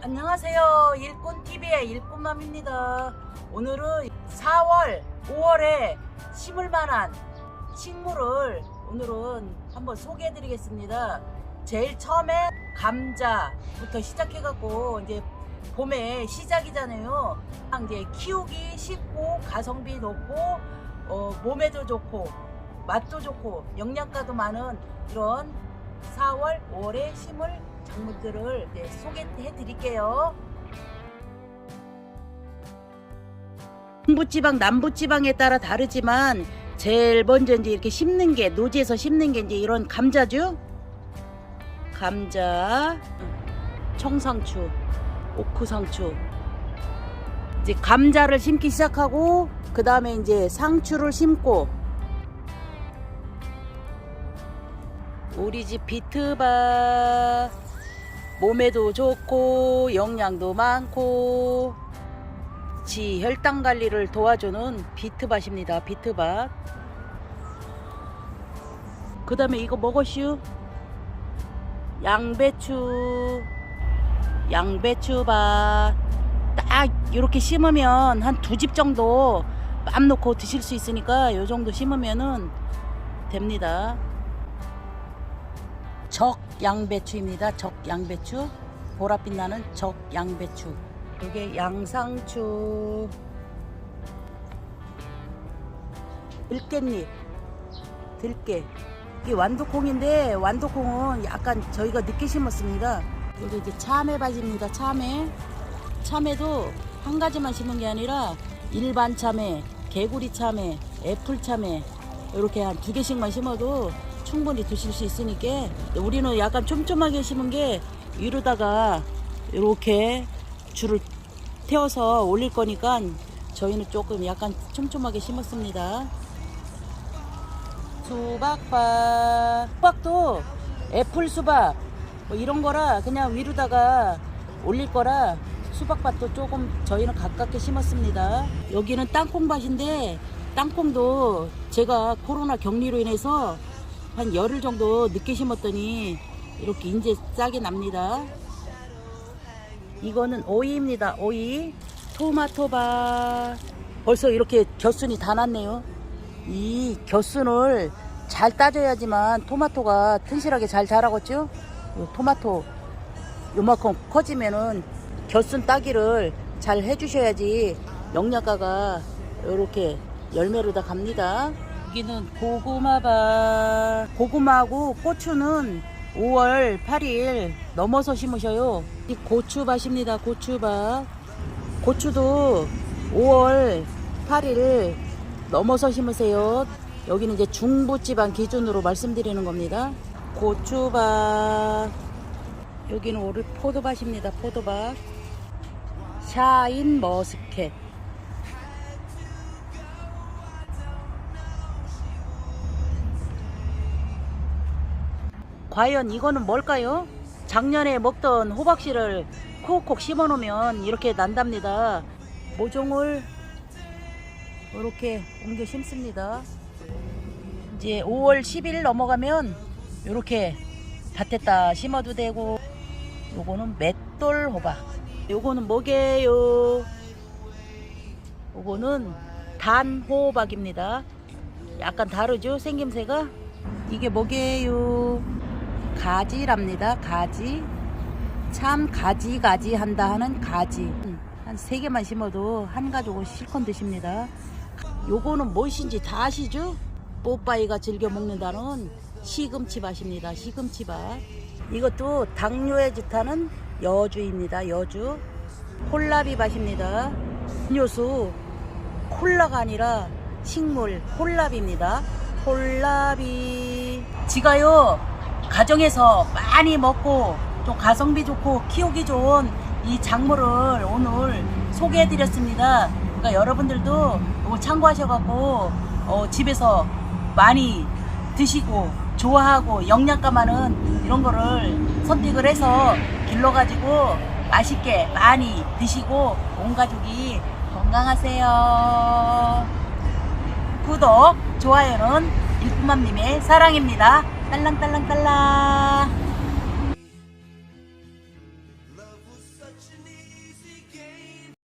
안녕하세요. 일꾼TV의 일꾼맘입니다. 오늘은 4월, 5월에 심을 만한 식물을 오늘은 한번 소개해 드리겠습니다. 제일 처음에 감자부터 시작해 갖고 이제 봄에 시작이잖아요. 이제 키우기 쉽고 가성비 높고 어, 몸에도 좋고 맛도 좋고 영양가도 많은 이런 4월, 5월에 심을 작물들을 이제 소개해 드릴게요. 중부지방, 남부지방에 따라 다르지만 제일 먼저 이제 이렇게 심는 게 노지에서 심는 게 이제 이런 감자죠. 감자, 청상추, 오크상추. 이제 감자를 심기 시작하고 그 다음에 이제 상추를 심고 우리 집 비트바 몸에도 좋고 영양도 많고 지 혈당 관리를 도와주는 비트밭입니다. 비트밭. 그 다음에 이거 먹었슈? 양배추. 양배추밭. 딱 이렇게 심으면 한 두 집 정도 맘 놓고 드실 수 있으니까 요 정도 심으면은 됩니다. 적 양배추입니다. 적 양배추. 보랏빛 나는 적 양배추. 이게 양상추. 들깻잎. 들깨. 이게 완두콩인데 완두콩은 약간 저희가 늦게 심었습니다. 이게 이제 참외밭입니다. 참외. 참외도 한 가지만 심은 게 아니라 일반 참외, 개구리 참외, 애플 참외 이렇게 한 두 개씩만 심어도 충분히 드실 수 있으니까 우리는 약간 촘촘하게 심은 게 위로다가 이렇게 줄을 태워서 올릴 거니까 저희는 조금 약간 촘촘하게 심었습니다. 수박밭 수박도 애플 수박 뭐 이런 거라 그냥 위로다가 올릴 거라 수박밭도 조금 저희는 가깝게 심었습니다. 여기는 땅콩밭인데 땅콩도 제가 코로나 격리로 인해서 한 열흘 정도 늦게 심었더니 이렇게 이제 싹이 납니다. 이거는 오이입니다. 오이. 토마토밭. 벌써 이렇게 겨순이 다 났네요. 이 겨순을 잘 따져야지만 토마토가 튼실하게 잘 자라겠죠? 요 토마토 요만큼 커지면은 겨순 따기를 잘 해주셔야지 영양가가 이렇게 열매로 다 갑니다. 여기는 고구마밭. 고구마하고 고추는 5월 8일 넘어서 심으셔요. 이 고추밭입니다. 고추밭. 고추도 5월 8일 넘어서 심으세요. 여기는 이제 중부지방 기준으로 말씀드리는 겁니다. 고추밭. 여기는 오늘 포도밭입니다. 포도밭. 샤인 머스켓. 과연 이거는 뭘까요? 작년에 먹던 호박씨를 콕콕 심어 놓으면 이렇게 난답니다. 모종을 이렇게 옮겨 심습니다. 이제 5월 10일 넘어가면 이렇게 밭에다 심어도 되고 요거는 맷돌 호박 요거는 뭐게요? 요거는 단호박입니다. 약간 다르죠? 생김새가? 이게 뭐게요? 가지랍니다. 가지. 참 가지가지 한다 하는 가지. 한 세 개만 심어도 한 가족은 실컷 드십니다. 요거는 무엇인지 다 아시죠? 뽀빠이가 즐겨 먹는다는 시금치밭입니다. 시금치밭. 이것도 당뇨에 좋다는 여주입니다. 여주. 콜라비 밭입니다. 음료수 콜라가 아니라 식물 콜라비입니다. 콜라비. 지가요 가정에서 많이 먹고 또 가성비 좋고 키우기 좋은 이 작물을 오늘 소개해 드렸습니다. 그러니까 여러분들도 참고하셔갖고 어, 집에서 많이 드시고 좋아하고 영양가 많은 이런 거를 선택을 해서 길러가지고 맛있게 많이 드시고 온 가족이 건강하세요. 구독, 좋아요는 일품맘님의 사랑입니다. talang talang talang